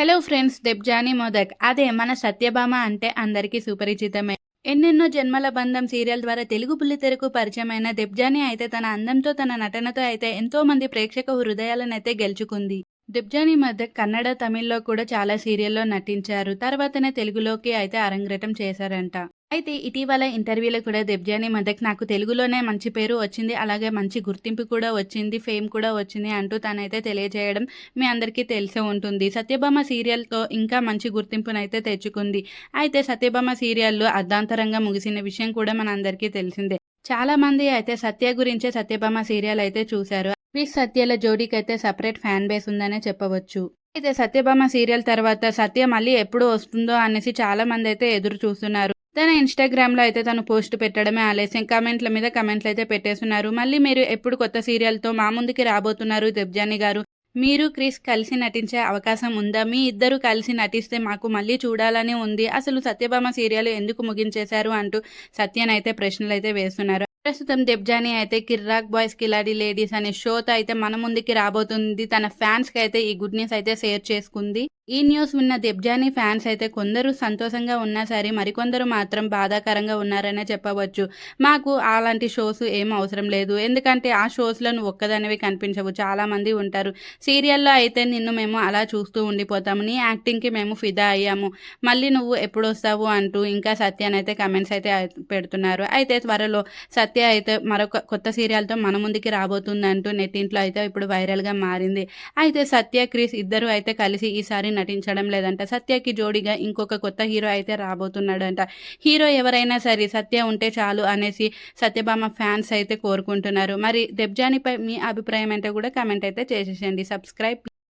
Hello friends దెబ్జానీ modak అదే మన సత్యభామ అంటే అందరికీ సుపరిచితమే. ఎన్నెన్నో జన్మల బంధం సీరియల్ ద్వారా తెలుగు బుల్లితెరకు పరిచయమైన దెబ్జానీ అయితే తన అందంతో తన నటనతో అయితే ఎంతో మంది ప్రేక్షక హృదయాలను అయితే గెలుచుకుంది. దెబ్జానీ మధ్య కన్నడ తమిళ్ళో కూడా చాలా సీరియల్లో నటించారు. తర్వాతనే తెలుగులోకి అయితే అరంగేటం చేశారంట. అయితే ఇటీవల ఇంటర్వ్యూలో కూడా దెబ్జాని మదక్ నాకు తెలుగులోనే మంచి పేరు వచ్చింది అలాగే మంచి గుర్తింపు కూడా వచ్చింది ఫేమ్ కూడా వచ్చింది అంటూ తనైతే తెలియజేయడం మీ అందరికీ తెలిసే ఉంటుంది. సత్యభామ సీరియల్తో ఇంకా మంచి గుర్తింపునైతే తెచ్చుకుంది. అయితే సత్యభామ సీరియల్లో అర్ధాంతరంగా ముగిసిన విషయం కూడా మనందరికీ తెలిసిందే. చాలా మంది అయితే సత్య గురించే సత్యభామ సీరియల్ అయితే చూశారు. వి సత్యల జోడీకి అయితే సపరేట్ ఫ్యాన్ బేస్ ఉందనే చెప్పవచ్చు. అయితే సత్యభామ సీరియల్ తర్వాత సత్య మళ్ళీ ఎప్పుడు వస్తుందో అనేసి చాలా మంది అయితే ఎదురు చూస్తున్నారు. తన ఇన్స్టాగ్రామ్లో అయితే తను పోస్ట్ పెట్టడమే ఆలస్యం. కమెంట్ల మీద కమెంట్లు అయితే పెట్టేస్తున్నారు. మళ్ళీ మీరు ఎప్పుడు కొత్త సీరియల్తో మా ముందుకి రాబోతున్నారు దెబ్జాని గారు. మీరు క్రిస్ కలిసి నటించే అవకాశం ఉందా? మీ ఇద్దరు కలిసి నటిస్తే మాకు మళ్ళీ చూడాలని ఉంది. అసలు సత్యభామ సీరియల్ ఎందుకు ముగించేశారు అంటూ సత్యనైతే ప్రశ్నలు అయితే వేస్తున్నారు. ప్రస్తుతం దెబ్జానీ అయితే కిర్రాక్ బాయ్స్ కిలాడి లేడీస్ అనే షోతో అయితే మన ముందుకి రాబోతుంది. తన ఫ్యాన్స్కి అయితే ఈ గుడ్ న్యూస్ అయితే షేర్ చేసుకుంది. ఈ న్యూస్ విన్న దెబ్జానీ ఫ్యాన్స్ అయితే కొందరు సంతోషంగా ఉన్నా సరే మరికొందరు మాత్రం బాధాకరంగా ఉన్నారనే చెప్పవచ్చు. మాకు అలాంటి షోస్ ఏం అవసరం లేదు. ఎందుకంటే ఆ షోస్లో నువ్వు ఒక్కదానివి కనిపించవు. చాలామంది ఉంటారు. సీరియల్లో అయితే నిన్ను మేము అలా చూస్తూ ఉండిపోతాము నీ యాక్టింగ్కి మేము ఫిదా అయ్యాము. మళ్ళీ నువ్వు ఎప్పుడు వస్తావు అంటూ ఇంకా సత్యాన్ని అయితే కమెంట్స్ అయితే పెడుతున్నారు. అయితే త్వరలో సత్య అయితే మరొక కొత్త సీరియల్తో మన ముందుకి రాబోతుందంటూ నెట్టింట్లో అయితే ఇప్పుడు వైరల్గా మారింది. అయితే సత్య క్రిస్ ఇద్దరు అయితే కలిసి ఈసారి నటించడం లేదంట. సత్యకి జోడిగా ఇంకొక కొత్త హీరో అయితే రాబోతున్నాడంట. హీరో ఎవరైనా సరే సత్య ఉంటే చాలు అనేసి సత్యభామ ఫ్యాన్స్ అయితే కోరుకుంటున్నారు. మరి దెబ్జానిపై మీ అభిప్రాయం అంటే కూడా కమెంట్ అయితే చేసేసండి సబ్స్క్రైబ్